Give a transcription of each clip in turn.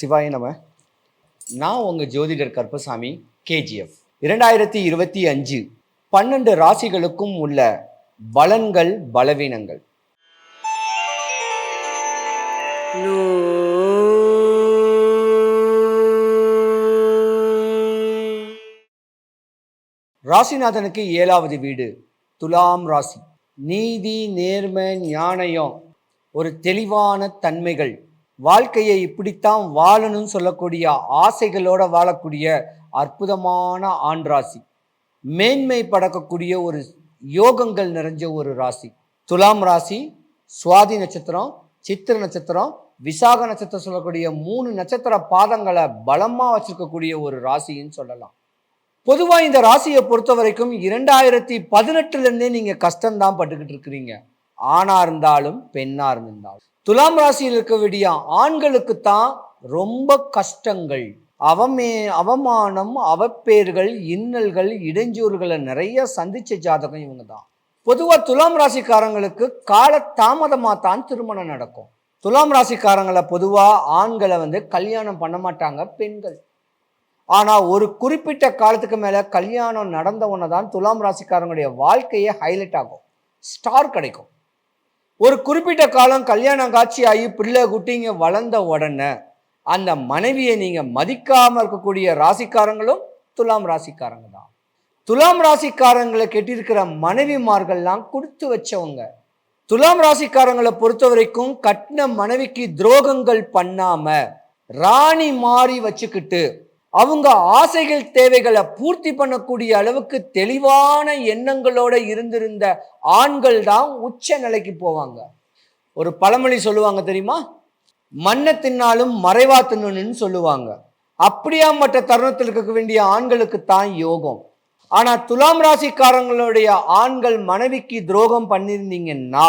சிவாய நம. நான் உங்கள் ஜோதிடர் கருப்பசாமி கேஜிஎஃப் இரண்டாயிரத்தி இருபத்தி அஞ்சு பன்னெண்டு ராசிகளுக்கும் உள்ள பலன்கள் பலவீனங்கள். ராசிநாதனுக்கு ஏழாவது வீடு. துலாம் ராசி. நீதி நேர்மை ஞானயம். ஒரு தெளிவான தன்மைகள். வாழ்க்கையை இப்படித்தான் வாழணும்னு சொல்லக்கூடிய ஆசைகளோட வாழக்கூடிய அற்புதமான ஆண் ராசி. மேன்மை படக்கக்கூடிய ஒரு யோகங்கள் நிறைஞ்ச ஒரு ராசி. துலாம் ராசி சுவாதி நட்சத்திரம் சித்திர நட்சத்திரம் விசாக நட்சத்திரம் சொல்லக்கூடிய மூணு நட்சத்திர பாதங்களை பலமாக வச்சிருக்கக்கூடிய ஒரு ராசின்னு சொல்லலாம். பொதுவாக இந்த ராசியை பொறுத்த வரைக்கும் இரண்டாயிரத்தி பதினெட்டுலேருந்தே நீங்கள் கஷ்டம்தான் பட்டுக்கிட்டு இருக்கிறீங்க. ஆணாக இருந்தாலும் பெண்ணாக இருந்தாலும். துலாம் ராசியில் இருக்க வேண்டிய ஆண்களுக்கு தான் ரொம்ப கஷ்டங்கள். அவமே அவமானம் அவப்பேர்கள் இன்னல்கள் இடைஞ்சூறுகளை நிறைய சந்திச்ச ஜாதகம் இவங்க தான் பொதுவாக துலாம் ராசிக்காரங்களுக்கு கால தாமதமாக தான் திருமணம் நடக்கும். துலாம் ராசிக்காரங்களை பொதுவாக ஆண்களை வந்து கல்யாணம் பண்ண மாட்டாங்க பெண்கள். ஆனால் ஒரு குறிப்பிட்ட காலத்துக்கு மேலே கல்யாணம் நடந்த தான் துலாம் ராசிக்காரங்களுடைய வாழ்க்கையே ஹைலைட் ஆகும். ஸ்டார் கிடைக்கும். ஒரு குறிப்பிட்ட காலம் கல்யாணம் காட்சி ஆகி பிள்ளை குட்டிங்க வளர்ந்த உடனே அந்த மனைவியை நீங்கள் மதிக்காமல் இருக்கக்கூடிய ராசிக்காரங்களும் துலாம் ராசிக்காரங்க தான். துலாம் ராசிக்காரங்களை கெட்டிருக்கிற மனைவிமார்கள்லாம் கொடுத்து வச்சவங்க. துலாம் ராசிக்காரங்களை பொறுத்த வரைக்கும் கட்டின மனைவிக்கு துரோகங்கள் பண்ணாம ராணி மாறி வச்சுக்கிட்டு அவங்க ஆசைகள் தேவைகளை பூர்த்தி பண்ணக்கூடிய அளவுக்கு தெளிவான எண்ணங்களோட இருந்திருந்த ஆண்கள் தான் உச்ச நிலைக்கு போவாங்க. ஒரு பழமொழி சொல்லுவாங்க தெரியுமா? மண்ணை தின்னாலும் மறைவா தின்னணும்னு சொல்லுவாங்க. அப்படியாப்பட்ட தருணத்தில் இருக்க வேண்டிய ஆண்களுக்கு தான் யோகம். ஆனா துலாம் ராசிக்காரங்களுடைய ஆண்கள் மனைவிக்கு துரோகம் பண்ணியிருந்தீங்கன்னா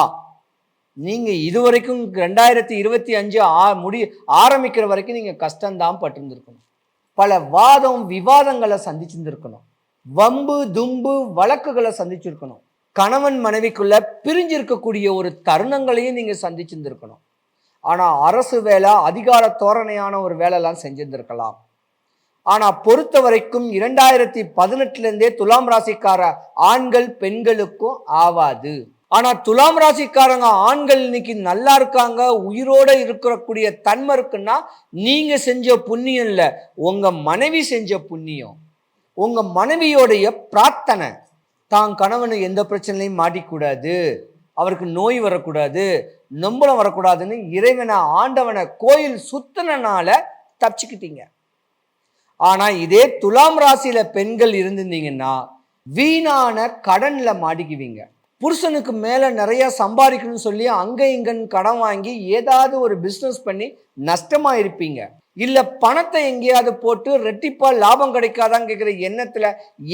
நீங்க இதுவரைக்கும் ரெண்டாயிரத்தி இருபத்தி அஞ்சு ஆ முடி ஆரம்பிக்கிற வரைக்கும் நீங்க கஷ்டம்தான் பட்டிருந்திருக்கணும். பல வாதம் விவாதங்களை சந்திச்சிருந்திருக்கணும். வம்பு தும்பு வழக்குகளை சந்திச்சிருக்கணும். கணவன் மனைவிக்குள்ள பிரிஞ்சிருக்கக்கூடிய ஒரு தருணங்களையும் நீங்கள் சந்திச்சிருந்திருக்கணும். ஆனால் அரசு வேலை அதிகார தோரணையான ஒரு வேலைலாம் செஞ்சிருந்திருக்கலாம். ஆனால் பொறுத்த வரைக்கும் இரண்டாயிரத்தி பதினெட்டுலேருந்தே துலாம் ராசிக்கார ஆண்கள் பெண்களுக்கும் ஆவாது. ஆனால் துலாம் ராசிக்காரங்க ஆண்கள் இன்னைக்கு நல்லா இருக்காங்க உயிரோட இருக்கக்கூடிய தன்மை இருக்குன்னா நீங்க செஞ்ச புண்ணியம் இல்லை. உங்க மனைவி செஞ்ச புண்ணியம். உங்க மனைவியோடைய பிரார்த்தனை. தான் கணவனு எந்த பிரச்சனையும் மாட்டிக்கூடாது. அவருக்கு நோய் வரக்கூடாது. நொம்பளம் வரக்கூடாதுன்னு இறைவனை ஆண்டவனை கோயில் சுத்தினால தப்பிச்சுக்கிட்டீங்க. ஆனா இதே துலாம் ராசியில பெண்கள் இருந்திருந்தீங்கன்னா வீணான கடன்ல மாட்டிக்குவீங்க. புருஷனுக்கு மேலே நிறையா சம்பாதிக்கணும்னு சொல்லி அங்கே இங்கன்னு கடன் வாங்கி ஏதாவது ஒரு பிஸ்னஸ் பண்ணி நஷ்டமாக இருப்பீங்க இல்லை பணத்தை எங்கேயாவது போட்டு ரெட்டிப்பாக லாபம் கிடைக்காதான்னு கேட்குற எண்ணத்தில்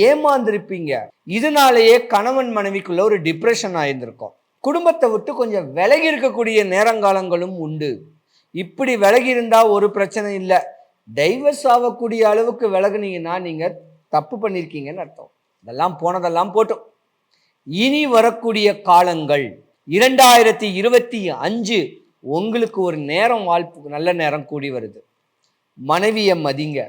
ஏமாந்துருப்பீங்க. இதனாலேயே கணவன் மனைவிக்குள்ள ஒரு டிப்ரெஷன் ஆயிருந்திருக்கும். குடும்பத்தை விட்டு கொஞ்சம் விலகி இருக்கக்கூடிய நேரங்காலங்களும் உண்டு. இப்படி விலகி இருந்தால் ஒரு பிரச்சனை இல்லை. டைவர்ஸ் ஆகக்கூடிய அளவுக்கு விலகுனீங்கன்னா நீங்கள் தப்பு பண்ணியிருக்கீங்கன்னு அர்த்தம். இதெல்லாம் போனதெல்லாம் போட்டோம். இனி வரக்கூடிய காலங்கள் இரண்டாயிரத்தி இருபத்தி அஞ்சு உங்களுக்கு ஒரு நேரம் வாழ்ப்பு நல்ல நேரம் கூடி வருது. மனைவியை மதிங்க.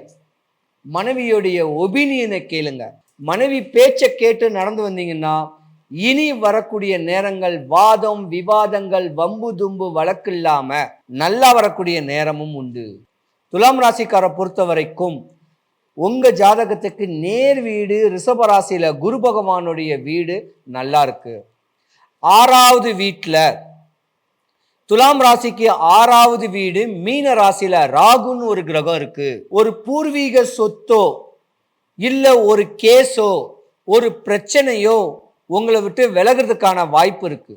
மனைவியுடைய ஒபீனியனை கேளுங்க. மனைவி பேச்சை கேட்டு நடந்து வந்தீங்கன்னா இனி வரக்கூடிய நேரங்கள் வாதம் விவாதங்கள் வம்பு தும்பு வழக்கு இல்லாம நல்லா வரக்கூடிய நேரமும் உண்டு. துலாம் ராசிக்காரை பொறுத்த வரைக்கும் உங்கள் ஜாதகத்துக்கு நேர் வீடு ரிஷபராசியில் குரு பகவானுடைய வீடு நல்லா இருக்கு. ஆறாவது வீட்டில் துலாம் ராசிக்கு ஆறாவது வீடு மீன ராசியில் ராகுன்னு ஒரு கிரகம் இருக்கு. ஒரு பூர்வீக சொத்தோ இல்லை ஒரு கேஸோ ஒரு பிரச்சனையோ உங்களை விட்டு விலகிறதுக்கான வாய்ப்பு இருக்கு.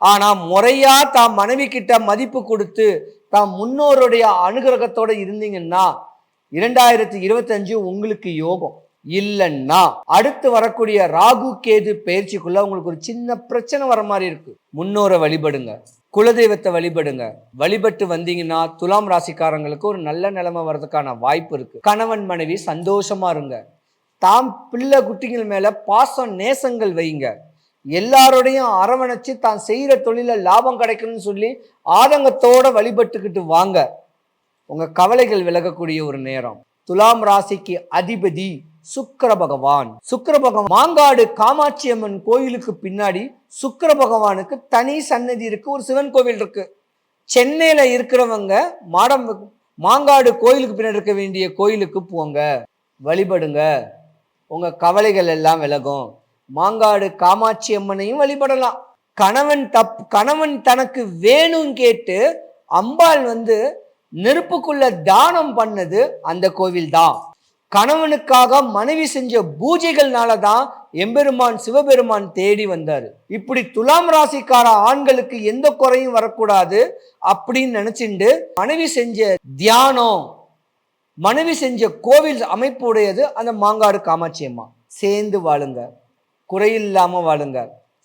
ஆனால் முறையா தான் மனைவி கிட்ட மதிப்பு கொடுத்து தான் முன்னோருடைய அனுகிரகத்தோடு இருந்தீங்கன்னா இரண்டாயிரத்தி இருபத்தஞ்சு உங்களுக்கு யோகம். இல்லைன்னா அடுத்து வரக்கூடிய ராகு கேது பயிற்சிக்குள்ள உங்களுக்கு ஒரு சின்ன பிரச்சனை வர மாதிரி இருக்கு. முன்னோரை வழிபடுங்க. குலதெய்வத்தை வழிபடுங்க. வழிபட்டு வந்தீங்கன்னா துலாம் ராசிக்காரங்களுக்கு ஒரு நல்ல நிலைமை வர்றதுக்கான வாய்ப்பு இருக்கு. கணவன் மனைவி சந்தோஷமா இருங்க. தாம் பிள்ளை குட்டிகள் மேல பாசம் நேசங்கள் வைங்க. எல்லாரோடையும் அரவணைச்சு தான் செய்கிற தொழில லாபம் கிடைக்கணும்னு சொல்லி ஆதங்கத்தோட வழிபட்டுக்கிட்டு வாங்க. உங்கள் கவலைகள் விலகக்கூடிய ஒரு நேரம். துலாம் ராசிக்கு அதிபதி சுக்கர பகவான். சுக்கர பகவான் மாங்காடு காமாட்சி அம்மன் கோயிலுக்கு பின்னாடி சுக்கர பகவானுக்கு தனி சன்னதி இருக்கு ஒரு சிவன் கோவில் இருக்கு. சென்னையில இருக்கிறவங்க மாடம் மாங்காடு கோயிலுக்கு பின்னாடி இருக்க வேண்டிய கோயிலுக்கு போங்க. வழிபடுங்க. உங்க கவலைகள் எல்லாம் விலகும். மாங்காடு காமாட்சி அம்மனையும் வழிபடலாம். கணவன் தப் கணவன் தனக்கு வேணும் கேட்டு அம்பாள் வந்து நெருப்புக்குள்ள தானம் பண்ணது அந்த கோவில் தான் கணவனுக்காக மனைவி செஞ்ச பூஜைகள்னால தான் எம்பெருமான் சிவபெருமான் தேடி வந்தார். இப்படி துலாம் ராசிக்கார ஆண்களுக்கு எந்த குறையும் வரக்கூடாது அப்படின்னு நினச்சிண்டு மனைவி செஞ்ச தியானம் மனைவி செஞ்ச கோவில் அமைப்பு உடையது அந்த மாங்காடு காமாட்சி அம்மா. சேர்ந்து வாழுங்க. குறையில்லாமல் வாழுங்க.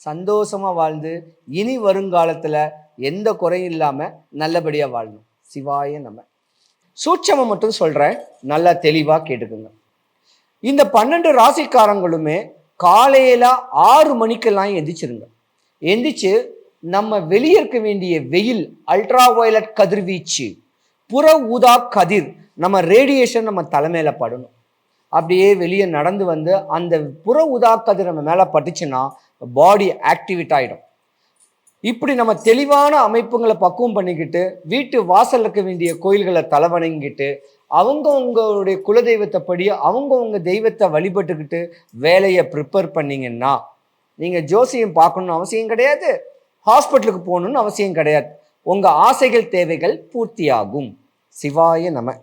சந்தோஷமாக வாழ்ந்து இனி வருங்காலத்தில் எந்த குறையும் இல்லாமல் நல்லபடியாக வாழணும். சிவாய நம்ம சூட்சமம் மட்டும் சொல்கிறேன் நல்லா தெளிவாக கேட்டுக்குங்க. இந்த பன்னெண்டு ராசிக்காரங்களுமே காலையில் ஆறு மணிக்கெல்லாம் எந்திரிச்சிருங்க. எந்திரிச்சு நம்ம வெளியே இருக்க வேண்டிய வெயில் அல்ட்ரா வயலட் கதிர்வீச்சு புற ஊதா கதிர் நம்ம ரேடியேஷன் நம்ம தலைமையில படணும். அப்படியே வெளியே நடந்து வந்து அந்த புற ஊதா கதிர் நம்ம மேலே பட்டுச்சுன்னா பாடி ஆக்டிவேட் ஆகிடும் இப்படி நம்ம தெளிவான அமைப்புங்களை பக்குவம் பண்ணிக்கிட்டு வீட்டு வாசல் இருக்க வேண்டிய கோயில்களை தலைவணங்கிட்டு அவங்கவுங்களுடைய குலதெய்வத்தை படி அவங்கவுங்க தெய்வத்தை வழிபட்டுக்கிட்டு வேலையை ப்ரிப்பேர் பண்ணிங்கன்னா நீங்கள் ஜோசியம் பார்க்கணும்னு அவசியம் கிடையாது. ஹாஸ்பிட்டலுக்கு போகணுன்னு அவசியம் கிடையாது. உங்கள் ஆசைகள் தேவைகள் பூர்த்தியாகும். சிவாய நம.